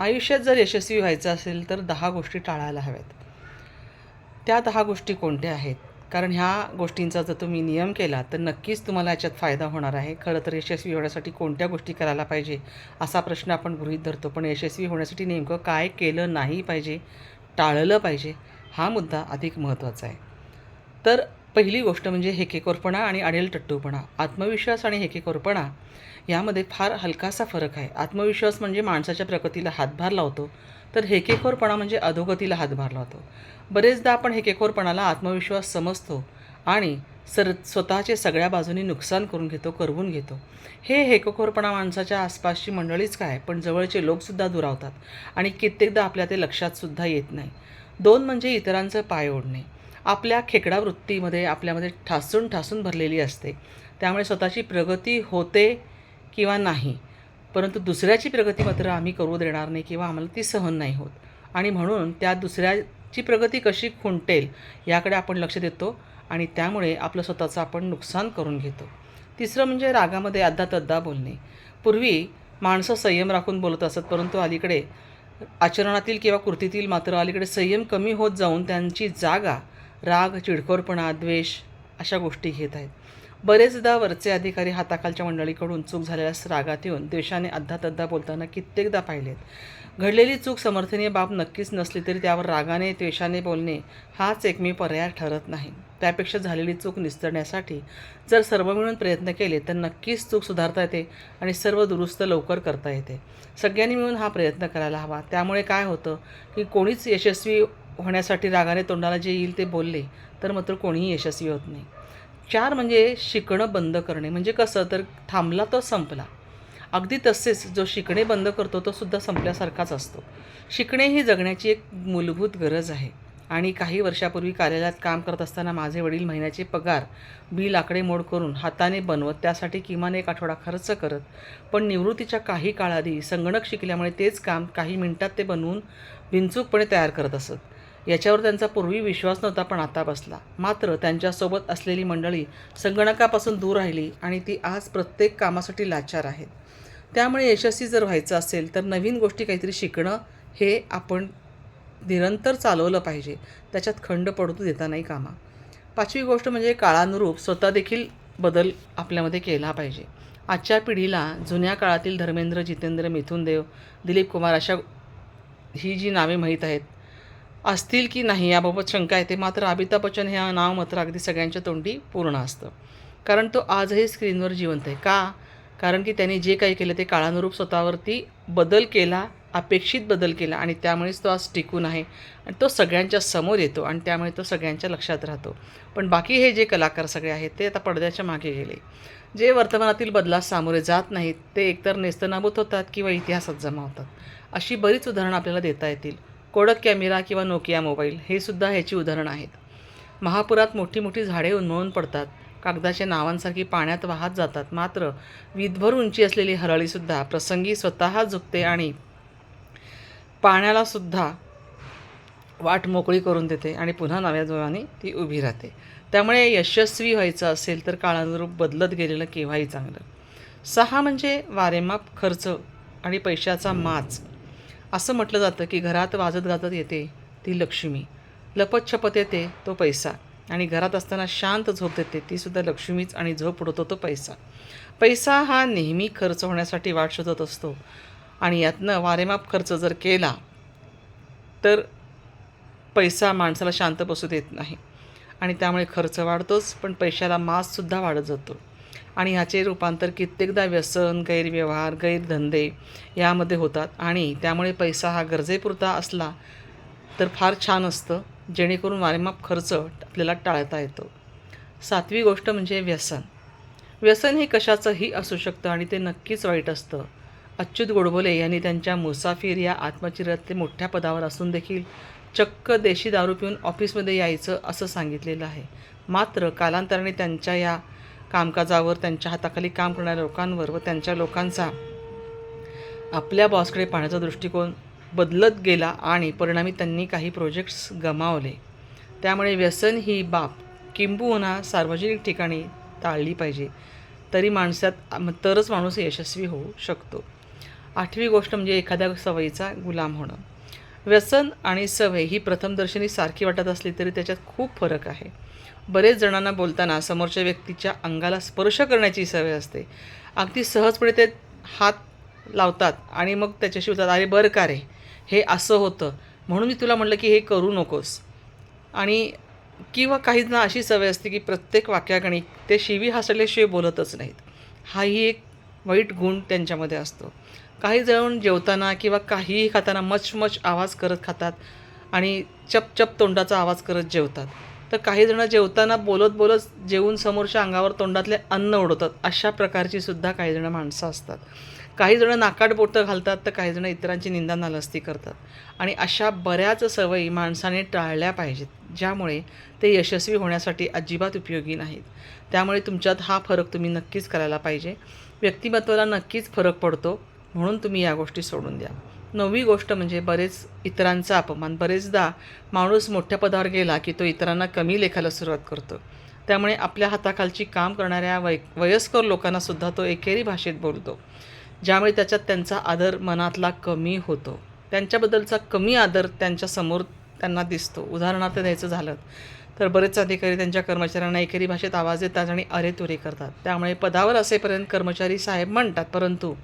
आयुष्यात जर यशस्वी व्हायचं असेल तर दहा गोष्टी टाळायला हव्यात. त्या दहा गोष्टी कोणत्या आहेत? कारण ह्या गोष्टींचा जर तुम्ही नियम केला तर नक्कीच तुम्हाला याच्यात फायदा होणार आहे. खरं तर यशस्वी होण्यासाठी कोणत्या गोष्टी करायला पाहिजे असा प्रश्न आपण गृहीत धरतो. पण यशस्वी होण्यासाठी नेमकं काय केलं नाही पाहिजे टाळलं पाहिजे हा मुद्दा अधिक महत्त्वाचा आहे. तर पहिली गोष्ट म्हणजे हेकेकोरपणा आणि अडेल टट्टूपणा. आत्मविश्वास आणि हेकेकोरपणा यामध्ये फार हलकासा फरक आहे. आत्मविश्वास म्हणजे माणसाच्या प्रगतीला हातभार लावतो तर हेकेखोरपणा म्हणजे अधोगतीला हातभार लावतो. बरेचदा आपण हेकेखोरपणाला आत्मविश्वास समजतो आणि सर स्वतःचे सगळ्या बाजूनी नुकसान करून घेतो करवून घेतो. हे हेकेखोरपणा माणसाच्या आसपासची मंडळीच काय पण जवळचे लोकसुद्धा दुरावतात आणि कित्येकदा आपल्या ते लक्षातसुद्धा येत नाही. दोन म्हणजे इतरांचं पाय ओढणे. आपल्या खेकडा वृत्तीमध्ये आपल्यामध्ये ठासून ठासून भरलेली असते. त्यामुळे स्वतःची प्रगती होते किंवा नाही परंतु दुसऱ्याची प्रगती मात्र आम्ही करू देणार नाही किंवा आम्हाला ती सहन नाही होत. आणि म्हणून त्या दुसऱ्याची प्रगती कशी खुंटेल याकडे आपण लक्ष देतो आणि त्यामुळे आपलं स्वतःचं आपण नुकसान करून घेतो. तिसरं म्हणजे रागामध्ये अद्धा तद्दा बोलणे. पूर्वी माणसं संयम राखून बोलत असत परंतु अलीकडे आचरणातील किंवा कृतीतील मात्र अलीकडे संयम कमी होत जाऊन त्यांची जागा राग चिडखोरपणा द्वेष अशा गोष्टी घेत आहेत. बरेचदा वरचे अधिकारी हाताखालच्या मंडळीकडून चूक झालेल्या रागात येऊन द्वेषाने अद्धातद्धा बोलताना कित्येकदा पाहिलेत. घडलेली चूक समर्थनीय बाब नक्कीच नसली तरी त्यावर रागाने द्वेषाने बोलणे हाच एकमेव पर्याय ठरत नाही. त्यापेक्षा झालेली चूक निस्तरण्यासाठी जर सर्व मिळून प्रयत्न केले तर नक्कीच चूक सुधारता येते आणि सर्व दुरुस्त लवकर करता येते. सगळ्यांनी मिळून हा प्रयत्न करायला हवा. त्यामुळे काय होतं की कोणीच यशस्वी होण्यासाठी रागाने तोंडाला जे येईल ते बोलले तर मात्र कोणीही यशस्वी होत नाही. चार म्हणजे शिकणं बंद करणे. म्हणजे कसं? तर थांबला तो संपला. अगदी तसेच जो शिकणे बंद करतो तो सुद्धा संपल्यासारखाच असतो. शिकणे ही जगण्याची एक मूलभूत गरज आहे. आणि काही वर्षापूर्वी कार्यालयात काम करत असताना माझे वडील महिन्याचे पगार बिल आकडेमोड करून हाताने बनवत त्यासाठी किमान एक आठवडा खर्च करत. पण निवृत्तीच्या काही काळाआधी संगणक शिकल्यामुळे तेच काम काही मिनिटात ते बनवून बिनचूकपणे तयार करत असत. याच्यावर त्यांचा पूर्वी विश्वास नव्हता पण आता बसला. मात्र त्यांच्यासोबत असलेली मंडळी संगणकापासून दूर राहिली आणि ती आज प्रत्येक कामासाठी लाचार आहेत. त्यामुळे यशस्वी जर व्हायचं असेल तर नवीन गोष्टी काहीतरी शिकणं हे आपण निरंतर चालवलं पाहिजे. त्याच्यात खंड पडू देता नाही कामा. पाचवी गोष्ट म्हणजे काळानुरूप स्वतः देखील बदल आपल्यामध्ये केला पाहिजे. आजच्या पिढीला जुन्या काळातील धर्मेंद्र जितेंद्र मिथुन देव दिलीप कुमार अशा ही जी नावे माहीत आहेत असतील की नाही याबाबत शंका येते मात्र अमिताभ बच्चन हे नाव मात्र अगदी सगळ्यांच्या तोंडी पूर्ण असतं. कारण तो आजही स्क्रीनवर जिवंत आहे. का? कारण की त्यांनी जे काही केलं ते काळानुरूप स्वतःवरती बदल केला अपेक्षित बदल केला आणि त्यामुळेच तो आज टिकून आहे. आणि तो सगळ्यांच्या समोर येतो आणि त्यामुळे तो सगळ्यांच्या लक्षात राहतो. पण बाकी हे जे कलाकार सगळे आहेत ते आता पडद्याच्या मागे गेले. जे वर्तमानातील बदलास सामोरे जात नाहीत ते एकतर नेस्तनाबूत होतात किंवा इतिहासात जमा होतात. अशी बरीच उदाहरणं आपल्याला देता येतील. कोडक कॅमेरा किंवा नोकिया मोबाईल हे सुद्धा ह्याची उदाहरणं आहेत. महापुरात मोठी मोठी झाडे उन्मळून पडतात. कागदाच्या नावांसारखी पाण्यात वाहत जातात. मात्र वीजभर उंची असलेली हरळीसुद्धा प्रसंगी स्वतः झुकते आणि पाण्यालासुद्धा वाट मोकळी करून देते आणि पुन्हा नव्या जोराने ती उभी राहते. त्यामुळे यशस्वी व्हायचं असेल तर काळानुरूप बदलत गेलेलं केव्हाही चांगलं. सहा म्हणजे वारेमाप खर्च आणि पैशाचा माच. असं म्हटलं जातं की घरात वाजत गाजत येते ती लक्ष्मी. लपत छपत येते तो पैसा. आणि घरात असताना शांत झोप देते तीसुद्धा लक्ष्मीच आणि झोप उडवतो तो पैसा. पैसा हा नेहमी खर्च होण्यासाठी वाट शोधत असतो. आणि यातनं वारेमाप खर्च जर केला तर पैसा माणसाला शांत बसू देत नाही. आणि त्यामुळे खर्च वाढतोच पण पैशाला माससुद्धा वाढत जातो. आणि ह्याचे रूपांतर कित्येकदा व्यसन गैरव्यवहार गैरधंदे यामध्ये होतात. आणि त्यामुळे पैसा हा गरजेपुरता असला तर फार छान असतं जेणेकरून वारेमाप खर्च आपल्याला टाळता येतो. सातवी गोष्ट म्हणजे व्यसन. व्यसन हे कशाचंही असू शकतं आणि ते नक्कीच वाईट असतं. अच्युत गोडबोले यांनी त्यांच्या मुसाफिर या आत्मचिरात ते मोठ्या पदावर असून देखील चक्क देशी दारू पिऊन ऑफिसमध्ये यायचं असं सांगितलेलं आहे. मात्र कालांतराने त्यांच्या या कामकाजावर त्यांच्या हाताखाली काम करणाऱ्या लोकांवर व त्यांच्या लोकांचा आपल्या बॉसकडे पाहण्याचा दृष्टिकोन बदलत गेला आणि परिणामी त्यांनी काही प्रोजेक्ट्स गमावले. त्यामुळे व्यसन ही बाब किंबहुना सार्वजनिक ठिकाणी टाळली पाहिजे तरी माणसात तरच माणूस यशस्वी होऊ शकतो. आठवी गोष्ट म्हणजे एखाद्या सवयीचा गुलाम होणं. व्यसन आणि सवय ही प्रथमदर्शनी सारखी वाटत असली तरी त्याच्यात खूप फरक आहे. बरेच जणांना बोलताना समोरच्या व्यक्तीच्या अंगाला स्पर्श करण्याची सवय असते. अगदी सहजपणे ते हात लावतात आणि मग त्याच्याशी होतात अरे बरं का रे? हे असं होतं. म्हणून मी तुला म्हटलं की हे करू नकोस. आणि किंवा काहींना अशी सवय असते की प्रत्येक वाक्याकणी ते शिवी हसल्याशिवाय बोलतच नाहीत. हाही एक वाईट गुण त्यांच्यामध्ये असतो. काही जण जेवताना किंवा काहीही खाताना मचमच आवाज करत खातात आणि चप चप तोंडाचा आवाज करत जेवतात. तर काही जण जेवताना बोलत बोलत जेवून समोरच्या अंगावर तोंडातले अन्न उडवतात. अशा प्रकारची सुद्धा काही जण माणसं असतात. काही जण नाकाट बोटं घालतात तर काही जण इतरांची निंदा नालस्ती करतात. आणि अशा बऱ्याच सवयी माणसाने टाळल्या पाहिजेत ज्यामुळे ते यशस्वी होण्यासाठी अजिबात उपयोगी नाहीत. त्यामुळे तुमच्यात हा फरक तुम्ही नक्कीच करायला पाहिजे. व्यक्तिमत्वाला नक्कीच फरक पडतो म्हणून तुम्ही या गोष्टी सोडून द्या. नववी गोष्ट म्हणजे बरेच इतरांचा अपमान. बरेचदा माणूस मोठ्या पदावर गेला की तो इतरांना कमी लेखायला सुरुवात करतो. त्यामुळे आपल्या हाताखालची काम करणाऱ्या वय वयस्कर लोकांनासुद्धा तो एकेरी भाषेत बोलतो. ज्यामुळे त्याच्यात त्यांचा आदर मनातला कमी होतो. त्यांच्याबद्दलचा कमी आदर त्यांच्यासमोर त्यांना दिसतो. उदाहरणार्थ द्यायचं झालं तर बरेच अधिकारी त्यांच्या कर्मचाऱ्यांना एकेरी भाषेत आवाज देतात आणि अरेतुरे करतात. त्यामुळे पदावर असेपर्यंत कर्मचारी साहेब म्हणतात परंतु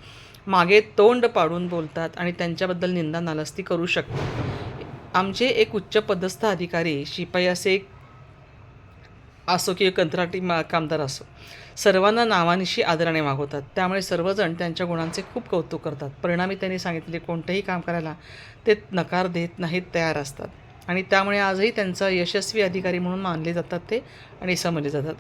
मागे तोंड पाडून बोलतात आणि त्यांच्याबद्दल निंदा नालस्ती करू शकतात. आमचे एक उच्च पदस्थ अधिकारी शिपाई असे असो की कंत्राटी मा कामदार असो. सर्वांना नावानिशी आदराने वागवतात. त्यामुळे सर्वजण त्यांच्या गुणांचे खूप कौतुक करतात. परिणामी त्यांनी सांगितले कोणतेही काम करायला ते नकार देत नाहीत तयार असतात. आणि त्यामुळे आजही त्यांचा यशस्वी अधिकारी म्हणून मानले जातात ते आणि समजले जातात.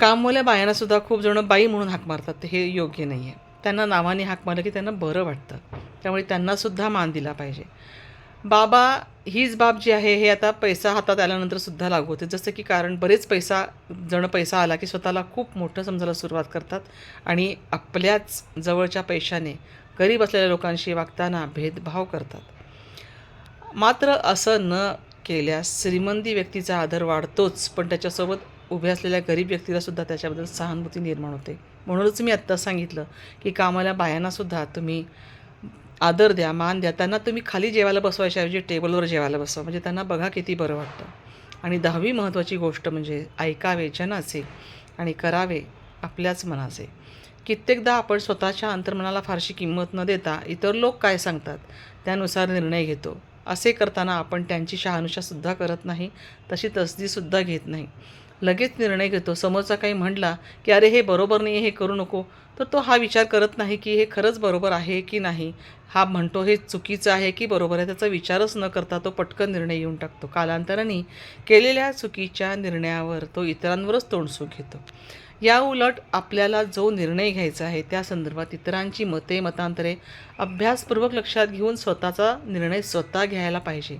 कामवाल्या बायांनासुद्धा खूप जणं बाई म्हणून हाक मारतात. ते हे योग्य नाही आहे त्यांना नावाने हाक मारलं की त्यांना बरं वाटतं. त्यामुळे त्यांनासुद्धा मान दिला पाहिजे. बाबा हीच बाब जी आहे हे आता पैसा हातात आल्यानंतर सुद्धा लागू होते. जसं की कारण बरेच पैसा जण पैसा आला की स्वतःला खूप मोठं समजायला सुरुवात करतात. आणि आपल्याच जवळच्या पैशाने गरीब असलेल्या लोकांशी वागताना भेदभाव करतात. मात्र असं न केल्यास श्रीमंती व्यक्तीचा आदर वाढतोच पण त्याच्यासोबत उभे असलेल्या गरीब व्यक्तीला सुद्धा त्याच्याबद्दल सहानुभूती निर्माण होते. म्हणूनच मी आत्ता सांगितलं की कामाला बायांनासुद्धा तुम्ही आदर द्या मान द्या. त्यांना तुम्ही खाली जेवायला बसवायच्याऐवजी टेबलवर जेवायला बसवा. म्हणजे त्यांना बघा किती बरं वाटतं. आणि दहावी महत्त्वाची गोष्ट म्हणजे ऐकावे जनाचे आणि करावे आपल्याच मनाचे. कित्येकदा आपण स्वतःच्या अंतर्मनाला फारशी किंमत न देता इतर लोक काय सांगतात त्यानुसार निर्णय घेतो. असे करताना आपण त्यांची शहानुषासुद्धा करत नाही तशी तसदीसुद्धा घेत नाही. लगेच निर्णय घेतो. समोरचा काही म्हटला की अरे हे बरोबर नाही हे करू नको. तर तो हा विचार करत नाही की हे खरंच बरोबर आहे की नाही? हा म्हणतो हे चुकीचं आहे की बरोबर आहे? त्याचा विचारच न करता तो पटकन निर्णय येऊन टाकतो. कालांतराने केलेल्या चुकीच्या निर्णयावर तो इतरांवरच तोंडसूक घेतो. या उलट आपल्याला जो निर्णय घ्यायचा आहे त्या संदर्भात इतरांची मते मतांतरे अभ्यासपूर्वक लक्षात घेऊन स्वतःचा निर्णय स्वतः घ्यायला पाहिजे.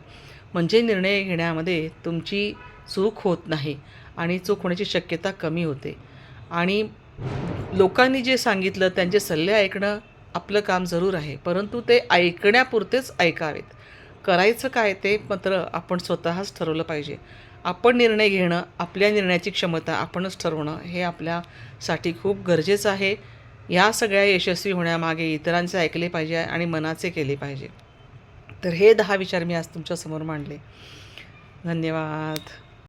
म्हणजे निर्णय घेण्यामध्ये तुमची चूक होत नाही. आणि चूक होण्याची शक्यता कमी होते. आणि लोकांनी जे सांगितलं त्यांचे सल्ले ऐकणं आपलं काम जरूर आहे. परंतु ते ऐकण्यापुरतेच ऐकावेत. करायचं काय ते मात्र आपण स्वतःच ठरवलं पाहिजे. आपण निर्णय घेणं आपल्या निर्णयाची क्षमता आपणच ठरवणं हे आपल्यासाठी खूप गरजेचं आहे. या सगळ्या यशस्वी होण्यामागे इतरांचे ऐकले पाहिजे आणि मनाचे केले पाहिजे. तर हे दहा विचार मी आज तुमच्यासमोर मांडले. धन्यवाद.